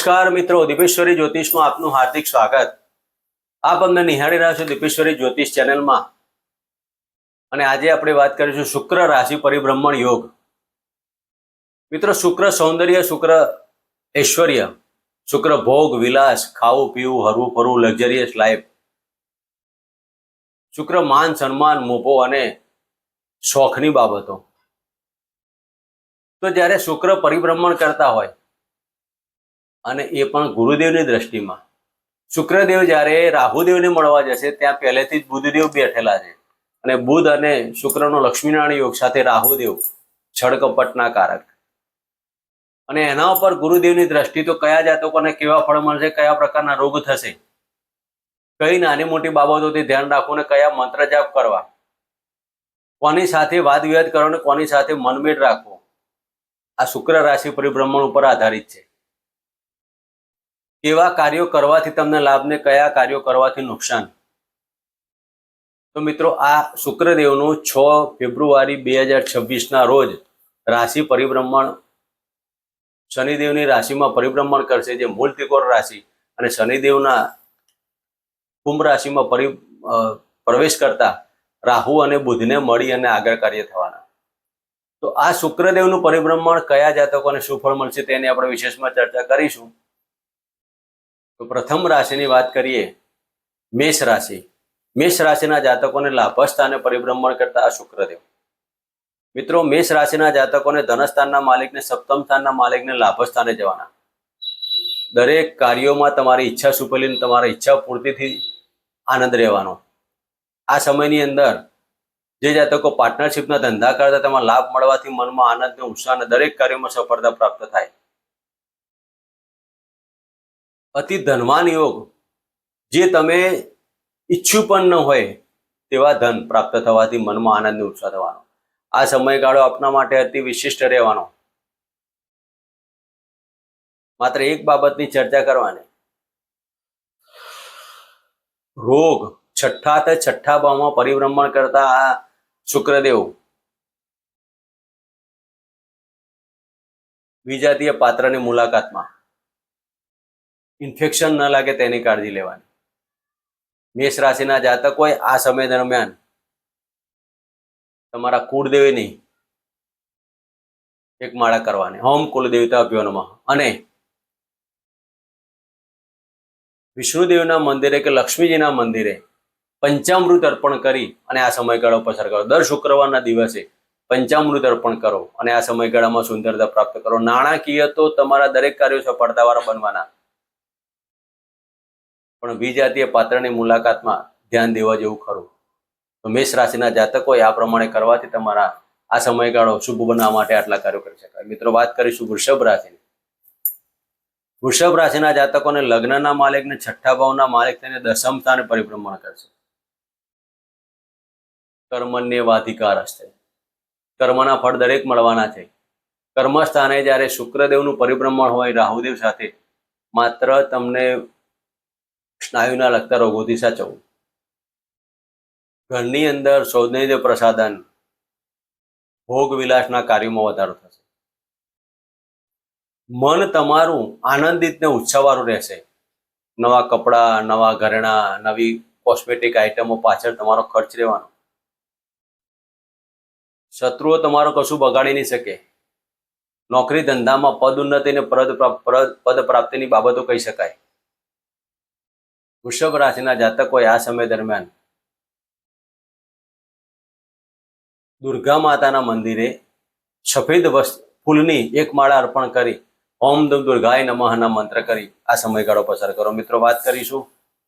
નમસ્કાર મિત્રો, દીપેશ્વરી જ્યોતિષમાં આપનું હાર્દિક સ્વાગત. આપ અમને નિહાળી રહ્યા છો દીપેશ્વરી જ્યોતિષ ચેનલમાં. અને આજે આપણે વાત કરીશું શુક્ર રાશિ પરિભ્રમણ યોગ. મિત્રો, શુક્ર સૌંદર્ય, શુક્ર ઐશ્વર્ય, શુક્ર ભોગ, વિલાસ, ખાવું, પીવું, હરવું, ફરવું લક્ઝરિયસ લાઈફ શુક્ર માન, સન્માન, મોભો અને શોખની બાબતો. તો જ્યારે શુક્ર પરિભ્રમણ કરતા હોય અને એ પણ ગુરુદેવની દ્રષ્ટિમાં. શુક્રદેવ જ્યારે રાહુદેવને મળવા જશે, ત્યાં પહેલેથી જ બુધદેવ બેઠેલા છે. અને બુધ અને શુક્રનો લક્ષ્મીનારાયણ યોગ સાથે રાહુદેવ છળકપટના કારક. અને એના ઉપર ગુરુદેવની દ્રષ્ટિ તો કયા જાતકોને કેવા ફળ મળશે, કયા પ્રકારના રોગ થશે? કઈ નાની મોટી બાબતોથી ધ્યાન રાખવું ને કયા મંત્ર જાપ કરવા? કોની સાથે વાદ વિવાદ કરો ને કોની સાથે મનમેળ રાખવો? આ શુક્ર રાશિ પરિભ્રમણ ઉપર આધારિત છે. કેવા કાર્યો કરવાથી તમને લાભ ને કયા કાર્યો કરવાથી નુકસાન? તો મિત્રો, આ શુક્રદેવનું છ ફેબ્રુઆરી બે હજાર છવ્વીસના રોજ રાશિ પરિભ્રમણ, શનિદેવની રાશિમાં પરિભ્રમણ કરશે, જે મૂળ ત્રિકોણ રાશિ અને શનિદેવના કુંભ રાશિમાં પરિ પ્રવેશ કરતા રાહુ અને બુધને મળી અને આગળ કાર્ય થવાના. તો આ શુક્રદેવનું પરિભ્રમણ કયા જાતકોને શું ફળ મળશે તેની આપણે વિશેષમાં ચર્ચા કરીશું. તો પ્રથમ રાશિની વાત કરીએ, મેષ રાશિ. મેષ રાશિના જાતકોને લાભસ્થાને પરિભ્રમણ કરતા આ શુક્રદેવ. મિત્રો, મેષ રાશિના જાતકોને ધનસ્થાનના માલિકને, સપ્તમ સ્થાનના માલિકને લાભસ્થાને જવાના. દરેક કાર્યોમાં તમારી ઈચ્છા સુપેલીને તમારી ઈચ્છા પૂર્તિથી આનંદ રહેવાનો. આ સમયની અંદર જે જાતકો પાર્ટનરશિપના ધંધા કરતા તેમાં લાભ મળવાથી મનમાં આનંદ અને ઉત્સાહ અને દરેક કાર્યોમાં સફળતા પ્રાપ્ત થાય. અતિ ધનવાન યોગ. જે તમે ઈચ્છું પણ ન હોય તેવા ધન પ્રાપ્ત થવાથી મનમાં આનંદ ઉત્સાહ થવાનો. આ સમયગાળો આપના માટે અતિ વિશિષ્ટ રહેવાનો. માત્ર એક બાબતની ચર્ચા કરવાની. રોગ છઠ્ઠા તે છઠ્ઠા ભાવમાં પરિભ્રમણ કરતા આ શુક્રદેવ. વિજાતીય પાત્રની મુલાકાતમાં. ઇન્ફેક્શન ન લાગે તેની કાળજી લેવાની. મેષ રાશિના જાતકોએ આ સમય દરમિયાન તમારા કુળદેવીની એક માળા કરવાની. હોમ કુલદેવતા અભિયાનમાં અને વિષ્ણુદેવના મંદિરે કે લક્ષ્મીજીના મંદિરે પંચામૃત અર્પણ કરી અને આ સમયગાળો પસાર કરો. દર શુક્રવારના દિવસે પંચામૃત અર્પણ કરો અને આ સમયગાળામાં સુંદરતા પ્રાપ્ત કરો. નાણાકીય તો તમારા દરેક કાર્યો સફળતાવાળા બનવાના. પણ વિજાતીય પાત્રની મુલાકાતમાં ધ્યાન દેવા જેવું ખરું. તો મેષ રાશિના જાતકોએ આ પ્રમાણે કરવાથી તમારા આ સમયગાળો શુભ બનાવવા માટે આટલા કાર્યો કરી શકાય. મિત્રો, વાત કરીશું વૃષભ રાશિની. વૃષભ રાશિના જાતકોને લગ્નના માલિકને છઠ્ઠા ભાવના માલિક થઈને દસમ સ્થાને પરિભ્રમણ કરશે. કર્મન્ય વાધિકાર હશે કર્મના ફળ દરેક મળવાના છે. કર્મસ્થાને જ્યારે શુક્રદેવનું પરિભ્રમણ હોય રાહુદેવ સાથે, માત્ર તમને સ્નાયુના લગતા રોગોથી સાચવવું ઘરની અંદર સૌંદર્ય પ્રસાદન ભોગ વિલાસના કાર્યોમાં વધારો થશે. મન તમારું આનંદિત ને ઉત્સાહવાળું રહેશે. નવા કપડાં, નવા ઘરેણા, નવી કોસ્મેટિક આઇટમો પાછળ તમારો ખર્ચ રહેવાનો. શત્રુઓ તમારો કશું બગાડી નહીં શકે. નોકરી ધંધામાં પદ ઉન્નતિ અને પદ પ્રાપ્તિની બાબતો કહી શકાય. વૃષભ રાશિના જાતકોએ આ સમય દરમિયાન દુર્ગા માતાના મંદિરે સફેદ ફૂલની એક માળા અર્પણ કરી ઓમ દમ દુર્ગાય નમઃના મંત્ર કરી આ સમયગાળો પસાર કરો. મિત્રો, વાત કરીશું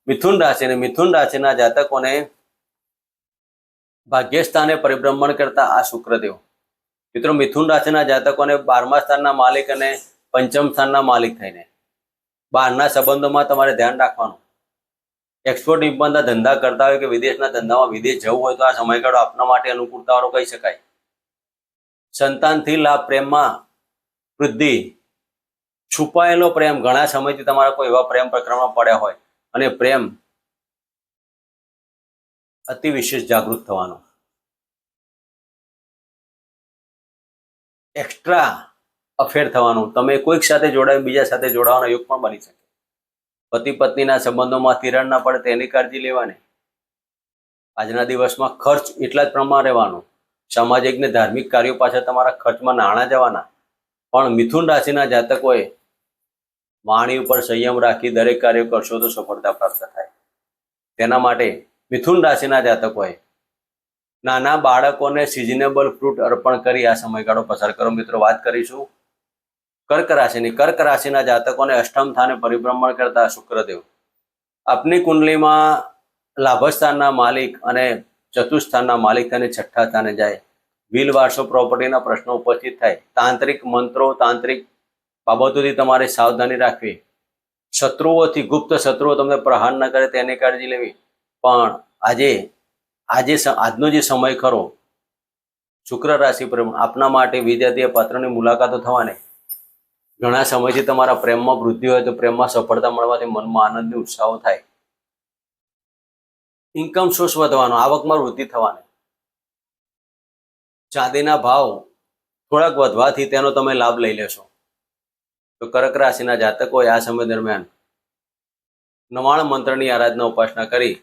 મિથુન રાશિને. મિથુન રાશિના જાતકોને ભાગ્યસ્થાને પરિભ્રમણ કરતા આ શુક્રદેવ. મિત્રો, મિથુન રાશિના જાતકોને બારમા સ્થાનના માલિક અને પંચમ સ્થાનના માલિક થઈને બહારના સંબંધોમાં તમારે ધ્યાન રાખવાનું. એક્સપોર્ટ ઇમ્પોર્ટના ધંધા કરતા હોય કે વિદેશના ધંધામાં વિદેશ જવું હોય તો આ સમયગાળો આપના માટે અનુકૂળતાવાળો કહી શકાય. સંતાનથી લાભ પ્રેમમાં વૃદ્ધિ. છુપાયેલો પ્રેમ ઘણા સમયથી તમારા કોઈ એવા પ્રેમ પ્રક્રમમાં પડ્યા હોય અને પ્રેમ અતિ વિશેષ જાગૃત થવાનો. એક્સ્ટ્રા અફેર થવાનું. તમે કોઈક સાથે જોડાય બીજા સાથે જોડાવાનો યોગ પણ બની શકે. પતિ પત્નીના સંબંધોમાં તિરાડ ના પડે તેની કાળજી લેવાની. આજના દિવસમાં ખર્ચ એટલા જ પ્રમાણ રહેવાનો. સામાજિક ને ધાર્મિક કાર્યો પાછળ તમારા ખર્ચમાં નાણાં જવાના. પણ મિથુન રાશિના જાતકોએ વાણી ઉપર સંયમ રાખી દરેક કાર્ય કરશો તો સફળતા પ્રાપ્ત થાય. તેના માટે મિથુન રાશિના જાતકોએ નાના બાળકોને સિઝનેબલ ફ્રૂટ અર્પણ કરી આ સમયગાળો પસાર કરો. મિત્રો, વાત કરીશું કર્ક રાશિની કર્ક રાશિના જાતકોને અષ્ટમ સ્થાને પરિભ્રમણ કરતા શુક્રદેવ. આપની કુંડલીમાં લાભસ્થાનના માલિક અને ચતુસ્થાનના માલિક અને છઠ્ઠા સ્થાને જાય. બિલ વારસો પ્રોપર્ટીના પ્રશ્નો ઉપસ્થિત થાય. તાંત્રિક મંત્રો, તાંત્રિક બાબતોથી તમારે સાવધાની રાખવી. શત્રુઓથી ગુપ્ત શત્રુઓ તમને પ્રહાર ન કરે તેની કાળજી લેવી. પણ આજે આજે આજનો જે સમય ખરો, શુક્ર રાશિ પર આપના માટે વિદ્યાર્થીય પાત્રની મુલાકાતો થવાની. ઘણા સમયથી તમારા પ્રેમમાં વૃદ્ધિ હોય તો પ્રેમમાં સફળતા મળવાથી મનમાં આનંદની ઉત્સાહો થાય. ઇન્કમ સોર્સ વધવાનો, આવકમાં વૃદ્ધિ થવાની. ચાંદીના ભાવ થોડાક વધવાથી તેનો તમે લાભ લઈ લેશો. તો કર્ક રાશિના જાતકોએ આ સમય દરમિયાન નવાણ મંત્રની આરાધના ઉપાસના કરી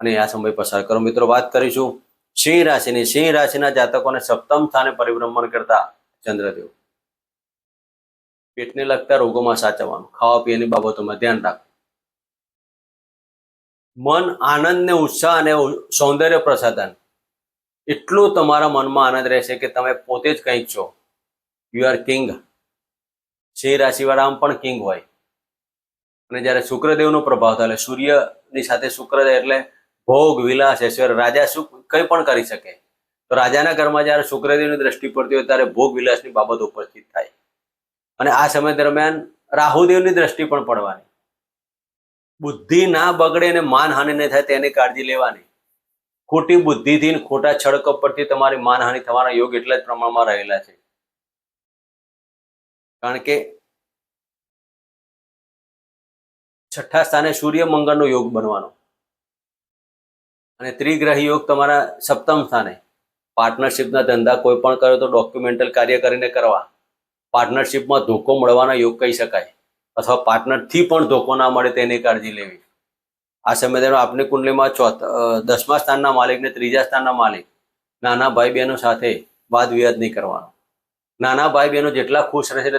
અને આ સમય પસાર કરો. મિત્રો, વાત કરીશું સિંહ રાશિની. સિંહ રાશિના જાતકોને સપ્તમ સ્થાને પરિભ્રમણ કરતા ચંદ્રદેવ. પેટને લગતા રોગોમાં સાચવવાનું. ખાવા પીવાની બાબતોમાં ધ્યાન રાખવું. મન આનંદ ને ઉત્સાહ અને સૌંદર્ય પ્રસાધન. એટલું તમારા મનમાં આનંદ રહેશે કે તમે પોતે જ કંઈક છો. યુ આર કિંગ સિંહ રાશિવાળા આમ પણ કિંગ હોય. અને જ્યારે શુક્રદેવનો પ્રભાવ થાય, એટલે સૂર્યની સાથે શુક્રદેવ એટલે ભોગ, વિલાસ, ઐશ્વર્ય, રાજા શું કંઈ પણ કરી શકે. તો રાજાના ઘરમાં જ્યારે શુક્રદેવની દ્રષ્ટિ પડતી હોય, ત્યારે ભોગ, વિલાસની બાબત ઉપસ્થિત થાય. અને આ સમય દરમિયાન રાહુદેવની દ્રષ્ટિ પણ પડવાની. બુદ્ધિ ના બગડે અને માનહાનિ ન થાય તેની કાળજી લેવાની. ખોટી બુદ્ધિથી ખોટા છળ કપટથી તમારી માનહાનિ થવાના યોગ એટલા જ પ્રમાણમાં રહેલા છે. કારણ કે છઠ્ઠા સ્થાને સૂર્ય મંગળનો યોગ બનવાનો. અને ત્રિગ્રહી યોગ તમારા સપ્તમ સ્થાને. પાર્ટનરશિપના ધંધા કોઈ પણ કરો તો ડોક્યુમેન્ટલ કાર્ય કરીને કરવા. પાર્ટનરશિપમાં ધોકો મળવાના યોગ કહી શકાય. અથવા પાર્ટનરથી પણ ધોકો ના મળે તેની કાળજી લેવી. આ સમય આપની કુંડલીમાં ચોથ દસમા સ્થાનના માલિક ને ત્રીજા સ્થાનના માલિક, નાના ભાઈ બહેનો સાથે વાદ વિવાદ નહીં કરવાનો. નાના ભાઈ બહેનો જેટલા ખુશ રહેશે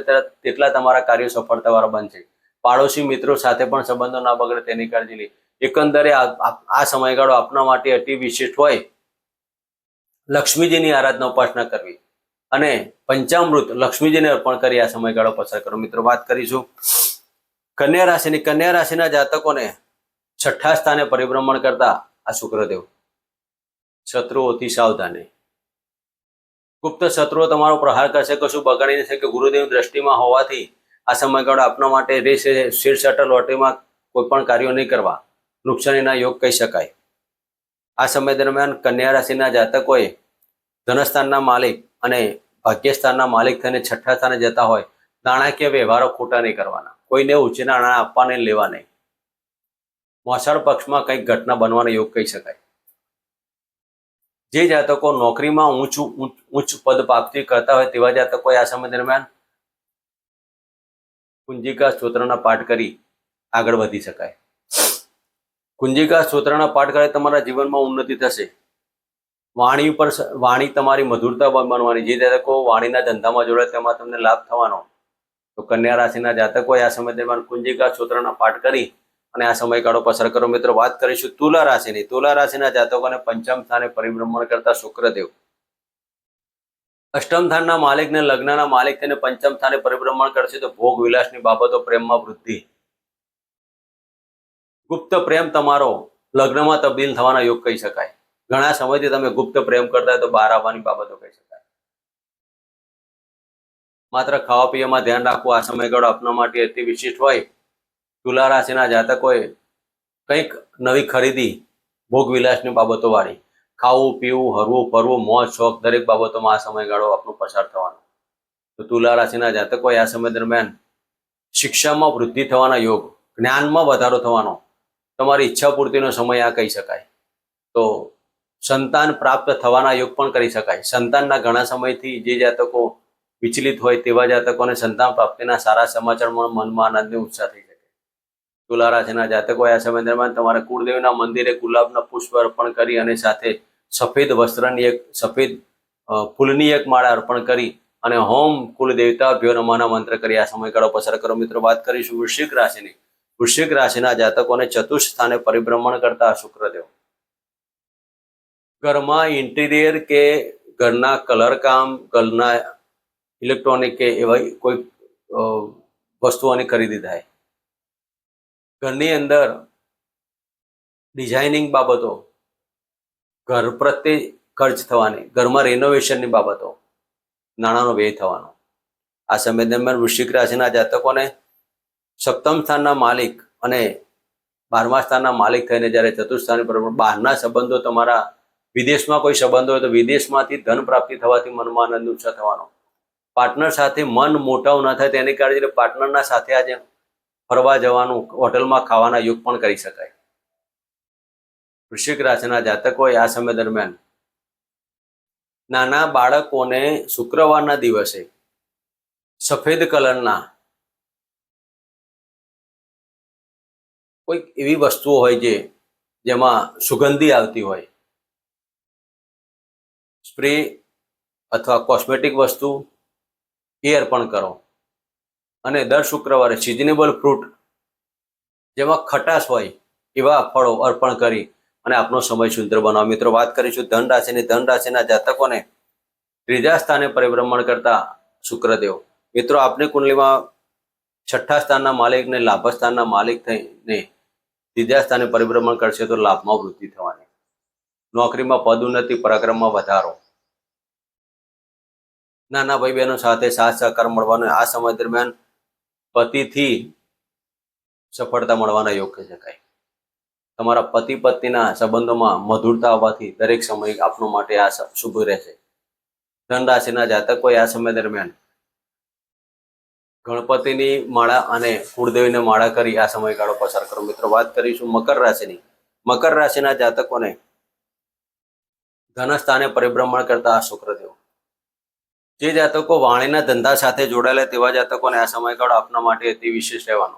તેટલા- તમારા કાર્યો સફળતાવાળા બનશે. પાડોશી મિત્રો સાથે પણ સંબંધો ના બગડે તેની કાળજી લે એકંદરે આ સમયગાળો આપના માટે અતિ વિશિષ્ટ હોય. લક્ષ્મીજીની આરાધના ઉપાસના કરવી. અને પંચામૃત લક્ષ્મીજીને અર્પણ કરી આ સમયગાળો પસાર કરો. મિત્રો, વાત કરીશું. કન્યા રાશિની, કન્યા રાશિના જાતકોને છઠ્ઠા સ્થાને પરિભ્રમણ કરતા આ શુક્રદેવ. શત્રુઓથી સાવધાની. ગુપ્ત શત્રુઓ તમારો પ્રહાર કરશે, કશું બગાડી નથી કે ગુરુદેવ દ્રષ્ટિમાં હોવાથી આ સમયગાળો આપના માટે રેસ, શેર શટલ લોટરીમાં કોઈ પણ કાર્યો નહીં કરવા. નુકસાનીના યોગ કહી શકાય. આ સમય દરમિયાન કન્યા રાશિના જાતકોએ ધનસ્થાનના માલિક અને ભાગ્યસ્થાનના માલિક થઈને છઠ્ઠા સ્થાને જતા હોય, નાણાકીય વ્યવહારો ખોટા નહીં કરવાના. કોઈને ઊંચી નાણાં આપવા નહીં, લેવા નહીં. મોસાળ પક્ષમાં કંઈક ઘટના બનવાનો યોગ કહી શકાય. જે જાતકો નોકરીમાં ઊંચું ઉચ્ચ પદ પ્રાપ્તિ કરતા હોય તેવા જાતકોએ આ સમય દરમિયાન કુંજિકા સ્તોત્રના પાઠ કરી આગળ વધી શકાય. કુંજિકા સ્તોત્રના પાઠ કરે તમારા જીવનમાં ઉન્નતિ થશે. વાણી ઉપર વાણી તમારી મધુરતા બનવાની જે જાતકો વાણીના ધંધામાં જોડાય તેમાં તમને લાભ થવાનો. તો કન્યા રાશિના જાતકોએ આ સમય દરમિયાન કુંજિકા સ્તોત્રના પાઠ કરી અને આ સમયગાળો પસાર કરો. મિત્રો, વાત કરીશું તુલા રાશિની. તુલા રાશિના જાતકોને પંચમ સ્થાને પરિભ્રમણ કરતા શુક્રદેવ. અષ્ટમ સ્થાનના માલિકને લગ્નના માલિક તેને પંચમ સ્થાને પરિભ્રમણ કરશે તો ભોગ વિલાસની બાબતો પ્રેમમાં વૃદ્ધિ. ગુપ્ત પ્રેમ તમારો લગ્નમાં તબદીલ થવાના યોગ કહી શકાય. ઘણા સમયથી તમે ગુપ્ત પ્રેમ કરતા તો બહાર આવવાની બાબતો કહી શકાય. માત્ર ખાવા પીવામાં ધ્યાન રાખવું આ સમયગાળો આપના માટે અતિ વિશિષ્ટ હોય. તુલા રાશિના જાતકોએ કંઈક નવી ખરીદી ભોગવિલાસની બાબતો વાળી, ખાવું, પીવું, હરવું, ફરવું, મોજ, શોખ દરેક બાબતોમાં આ સમયગાળો આપનો પસાર થવાનો. તો તુલા રાશિના જાતકોએ આ સમય દરમિયાન શિક્ષામાં વૃદ્ધિ થવાના યોગ, જ્ઞાનમાં વધારો થવાનો, તમારી ઈચ્છા પૂર્તિનો સમય આ કહી શકાય. તો સંતાન પ્રાપ્ત થવાના યોગ પણ કરી શકાય. સંતાનના ઘણા સમયથી જે જાતકો વિચલિત હોય તેવા જાતકોને સંતાન પ્રાપ્તિના સારા સમાચારમાં મનમાં આનંદની ઉત્સાહ થઈ શકે. તુલા રાશિના જાતકો આ સમય દરમિયાન તમારે કુળદેવના મંદિરે ગુલાબના પુષ્પ અર્પણ કરી અને સાથે સફેદ વસ્ત્રની એક, સફેદ ફૂલની એક માળા અર્પણ કરી અને હોમ કુલ દેવતા ભ્યો નમાના મંત્ર કરી આ સમયગાળો પસાર કરો. મિત્રો, વાત કરીશું વૃશ્ચિક રાશિની. વૃશ્ચિક રાશિના જાતકોને ચતુર્થ સ્થાને પરિભ્રમણ કરતા શુક્રદેવ. ઘરમાં ઇન્ટિરિયર કે ઘરના કલર કામ, ઘરના ઇલેક્ટ્રોનિક કે એવા કોઈ વસ્તુઓની ખરીદી થાય. ઘરની અંદર ડિઝાઇનિંગ બાબતો, ઘર પ્રત્યે ખર્ચ થવાની, ઘરમાં રેનોવેશનની બાબતો, નાણાંનો વ્યય થવાનો. આ સમય દરમિયાન વૃશ્ચિક રાશિના જાતકોને સપ્તમ સ્થાનના માલિક અને બારમા સ્થાનના માલિક થઈને જ્યારે ચતુર્થ સ્થાન પર બહારના સંબંધો તમારા વિદેશમાં કોઈ સંબંધ હોય તો વિદેશમાંથી ધન પ્રાપ્તિ થવાથી મનમાં આનંદ ઉત્સાહ થવાનો. પાર્ટનર સાથે મન મોટાવ ન થાય તેની કાળજી પાર્ટનરના સાથે આજે ફરવા જવાનું, હોટલમાં ખાવાના યોગ પણ કરી શકાય. વૃશ્ચિક રાશિના જાતકોએ આ સમય દરમિયાન. નાના બાળકોને શુક્રવારના દિવસે સફેદ કલરના કોઈક એવી વસ્તુઓ હોય જે, જેમાં સુગંધી આવતી હોય. સ્પ્રે અથવા કોસ્મેટિક વસ્તુ એ અર્પણ કરો. અને દર શુક્રવારે સિઝનેબલ ફ્રૂટ જેમાં ખટાશ હોય એવા ફળો અર્પણ કરી અને આપનો સમય સુંદર બનાવો. મિત્રો, વાત કરીશું ધન રાશિની. ધન રાશિના જાતકોને ત્રીજા સ્થાને પરિભ્રમણ કરતા શુક્રદેવ. મિત્રો, આપની કુંડલીમાં છઠ્ઠા સ્થાનના માલિકને લાભ સ્થાનના માલિક થઈને ત્રીજા સ્થાને પરિભ્રમણ કરશે તો લાભમાં વૃદ્ધિ થવાની. નોકરીમાં પદોન્નતિ પરાક્રમમાં વધારો. નાના ભાઈ બહેનો સાથે સાથ સહકાર મળવાનો, આ સમય દરમિયાન પતિથી સફળતા મળવાના યોગ કહી શકાય તમારા પતિ પત્નીના સંબંધોમાં મધુરતા આવવાથી દરેક સમય આપનો માટે આ શુભ રહેશે. ધન રાશિના આ સમય દરમિયાન ગણપતિની માળા અને કુળદેવીને માળા કરી આ સમયગાળો પસાર કરો. મિત્રો, વાત કરીશું મકર રાશિની. મકર રાશિના જાતકોને ધન સ્થાને પરિભ્રમણ કરતા આ શુક્રદેવ જે જાતકો વાણીના ધંધા સાથે જોડાયેલા તેવા જાતકોને આ સમયગાળો આપના માટે અતિ વિશેષ રહેવાનો.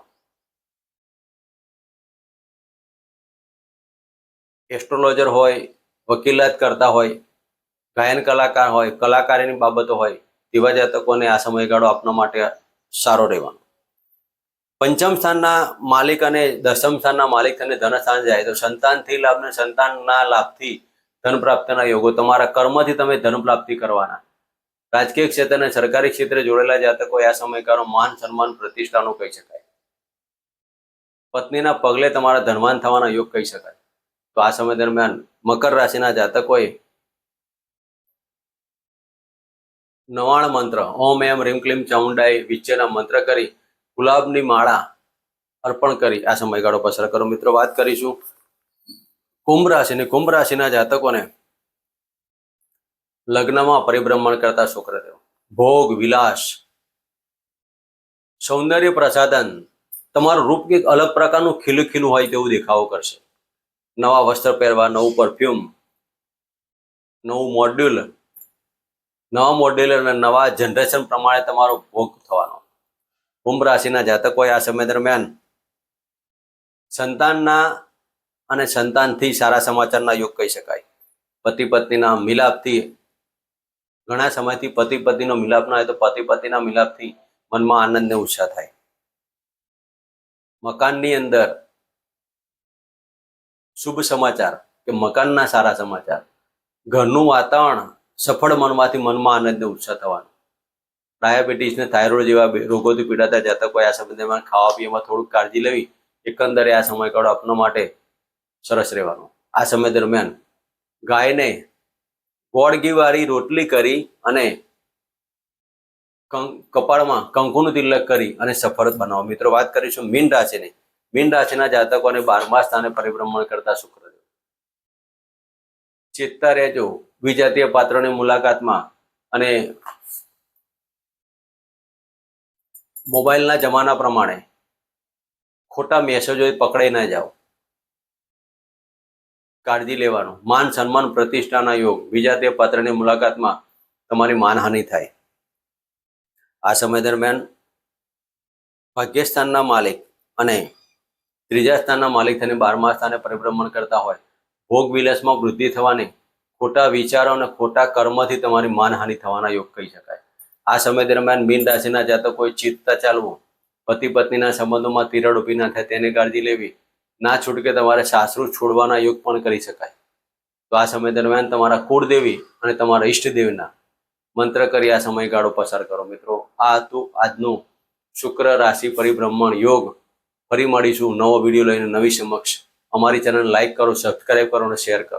એસ્ટ્રોલોજર હોય, વકીલાત કરતા હોય, ગાયન કલાકાર હોય, કલાકારીની બાબતો હોય, તેવા જાતકોને આ સમયગાળો આપના માટે સારો રહેવાનો. પંચમ સ્થાનના માલિક અને દસમ સ્થાનના માલિક અને ધન સ્થાન જાય તો સંતાનથી લાભ ને સંતાનના લાભથી ધન પ્રાપ્તિના યોગો તમારા કર્મથી તમે ધન પ્રાપ્તિ કરવાના. રાજકીય ક્ષેત્ર અને સરકારી ક્ષેત્રે જોડેલા જાતકો આ સમયગાળો માન સન્માન પ્રતિષ્ઠાનો કહી શકાય. પત્નીના પગલે તમારા ધનવાન થવાના યોગ કહી શકાય. તો આ સમય દરમિયાન મકર રાશિના જાતકોએ નવાણ મંત્ર, ઓમ એમ, રીમ ક્લીમ ચામુંડાએ વિચ્ચેના મંત્ર કરી, ગુલાબની માળા અર્પણ કરી આ સમયગાળો પસાર કરો. મિત્રો, વાત કરીશું કુંભ રાશિની. કુંભ રાશિના જાતકોને લગ્નમાં પરિભ્રમણ કરતા શુક્રદેવ. ભોગ, વિલાસ, સૌંદર્ય પ્રસાધન, તમારું રૂપ કંઈક અલગ પ્રકારનું ખીલું ખીલું હોય તેવું દેખાવો કરશે. નવા વસ્ત્ર પહેરવા, નવું પરફ્યુમ નવું મોડ્યુલ નવા મોડ્યુલ અને નવા જનરેશન પ્રમાણે તમારો ભોગ થવાનો. કુંભ રાશિના જાતકોએ આ સમય દરમિયાન સંતાનના અને સંતાનથી સારા સમાચારના યોગ કહી શકાય. પતિ પત્નીના મિલાપથી ઘણા સમયથી પતિ પતિનો મિલાપ ના હોય તો પતિ પતિના મિલાપથી મનમાં આનંદ ને ઉત્સાહ થાય. મકાનની અંદર શુભ સમાચાર કે મકાનના સારા સમાચાર. ઘરનું વાતાવરણ સફળ મનમાંથી મનમાં આનંદ ને ઉત્સાહ થવાનો. ડાયાબિટીસ ને થાઇરોઇડ જેવા રોગોથી પીડાતા જાતકો આ સંબંધમાં ખાવા પીવામાં થોડુંક કાળજી લેવી. એકંદરે આ સમયગાળો આપના માટે સરસ રહેવાનો. આ સમય દરમિયાન ગાયને ગોળ વાળી રોટલી કરી અને કપાળમાં કંકુનું તિલક કરી અને સફળ બનાવો. મિત્રો, વાત કરીશું મીન રાશિની. મીન રાશિના જાતકોને બારમા સ્થાને પરિભ્રમણ કરતા શુક્રદેવ ચેતતા રહેજો. વિજાતીય પાત્રોની મુલાકાતમાં અને મોબાઈલના જમાના પ્રમાણે ખોટા મેસેજો પકડાઈ ના જાઓ. કાળજી લેવાનું. માન, સન્માન, પ્રતિષ્ઠાના યોગ. બીજા તે પાત્રની મુલાકાતમાં તમારી માનહાનિ થાય. આ સમય દરમિયાન ભાગ્યસ્થાનના માલિક અને ત્રીજા સ્થાનના માલિક થઈને બારમા સ્થાને પરિભ્રમણ કરતા હોય. ભોગ વિલાસમાં વૃદ્ધિ થવાની ખોટા વિચારો અને ખોટા કર્મથી તમારી માનહાનિ થવાના યોગ કહી શકાય. આ સમય દરમિયાન મીન રાશિના જાતકોએ ચિત્તા ચાલવું પતિ પત્નીના સંબંધોમાં તિરડ ઊભી ના થાય તેની કાળજી લેવી ના છૂટકે તમારે સાસરું છોડવાના યોગ પણ કરી શકાય. તો આ સમય દરમિયાન તમારા કુળદેવી અને તમારા ઈષ્ટદેવના મંત્ર કરી આ સમયગાળો પસાર કરો. મિત્રો, આ હતું આજનું શુક્ર રાશિ પરિભ્રમણ યોગ. ફરી મળીશું નવો વીડિયો લઈને નવી સમક્ષ. અમારી ચેનલ લાઈક કરો, સબસ્ક્રાઈબ કરો અને શેર કરો.